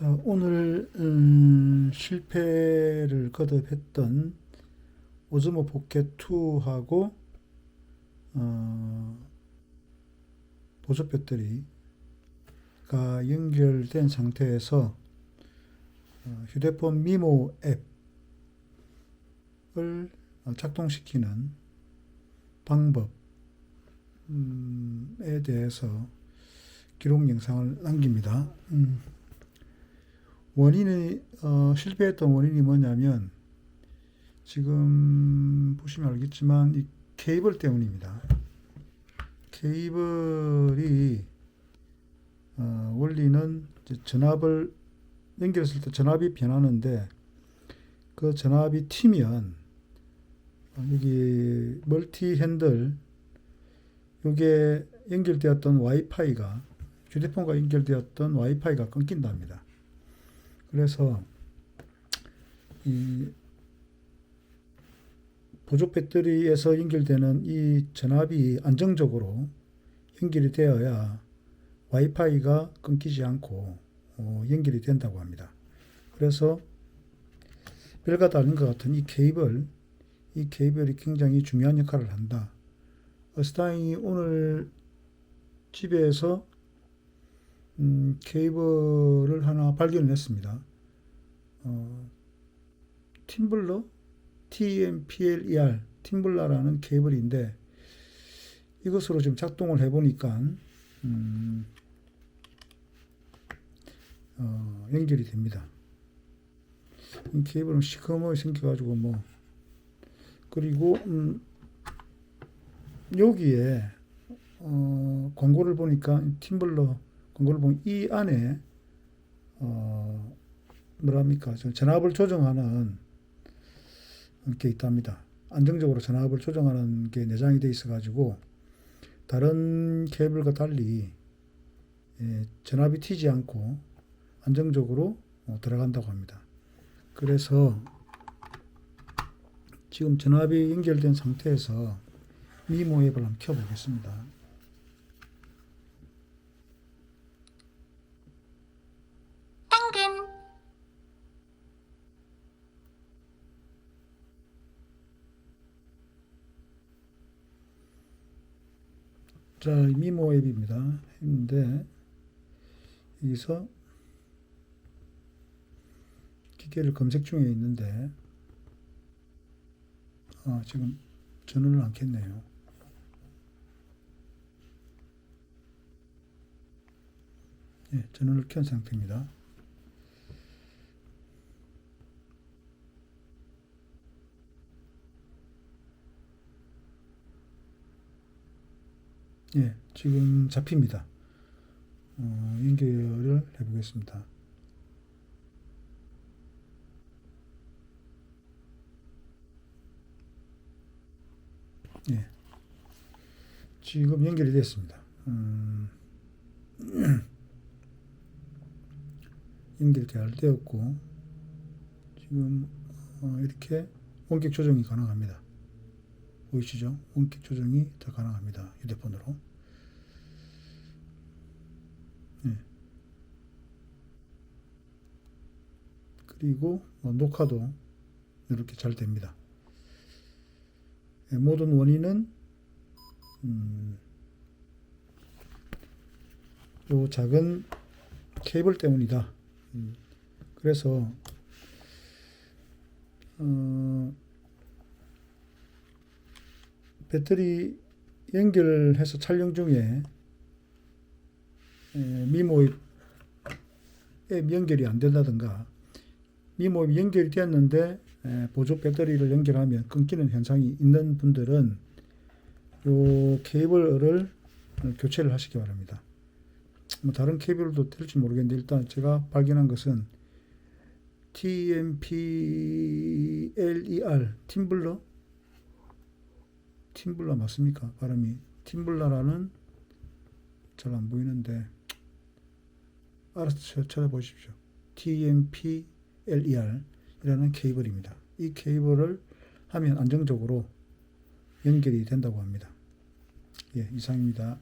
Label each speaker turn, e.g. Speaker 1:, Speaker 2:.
Speaker 1: 자, 오늘 음, 실패를 거듭했던 오즈모 포켓 2하고 어, 보조 배터리가 연결된 상태에서 어, 휴대폰 미모 앱을 작동시키는 방법에 대해서 기록 영상을 남깁니다. 음. 원인이 어, 실패했던 원인이 뭐냐면 지금 보시면 알겠지만 이 케이블 때문입니다. 케이블이 어, 원리는 전압을 연결했을 때 전압이 변하는데 그 전압이 튀면 어, 여기 멀티 핸들 요게 연결되었던 와이파이가 휴대폰과 연결되었던 와이파이가 끊긴답니다. 그래서 이 보조 배터리에서 연결되는 이 전압이 안정적으로 연결이 되어야 와이파이가 끊기지 않고 어, 연결이 된다고 합니다. 그래서 별과 다른 것 같은 이 케이블, 이 케이블이 굉장히 중요한 역할을 한다. 어스타인이 오늘 집에서 음, 케이블을 하나 발견했습니다. 어, 팀블러 TMPLER 팀블러라는 케이블인데 이것으로 지금 작동을 해보니까 음, 어, 연결이 됩니다. 이 케이블은 시커멓게 생겨가지고 뭐 그리고 음, 여기에 어, 광고를 보니까 팀블러 광고를 보면 이 안에 어, 뭐랍니까 저 전압을 조정하는 게 있답니다. 안정적으로 전압을 조정하는 게 내장이 되어 있어 가지고 다른 케이블과 달리 예, 전압이 튀지 않고 안정적으로 어, 들어간다고 합니다. 그래서 지금 전압이 연결된 상태에서 미모 앱을 한번 켜보겠습니다. 자, 이 미모 앱입니다. 했는데 여기서 기계를 검색 중에 있는데 아, 지금 전원을 안 켰네요. 예, 전원을 켠 상태입니다. 예, 지금 잡힙니다. 어, 연결을 해보겠습니다. 예, 지금 연결이 됐습니다. 음, 연결 잘 되었고 지금 어, 이렇게 원격 조정이 가능합니다. 보이시죠? 원격 조정이 다 가능합니다. 휴대폰으로. 네. 그리고 뭐 녹화도 이렇게 잘 됩니다. 네, 모든 원인은 음, 요 작은 케이블 때문이다. 음, 그래서 어, 배터리 연결해서 촬영 중에 에, 미모 앱 연결이 안 된다든가 미모 앱 연결이 되었는데 에, 보조 배터리를 연결하면 끊기는 현상이 있는 분들은 요 케이블을 교체를 하시기 바랍니다. 뭐 다른 케이블도 될지 모르겠는데 일단 제가 발견한 것은 TMPLER 팀블러 팀블러 맞습니까? 발음이 팀블러라는 잘 안 보이는데 알아서 찾아보십시오. TMPLER 이라는 케이블입니다. 이 케이블을 하면 안정적으로 연결이 된다고 합니다. 예, 이상입니다.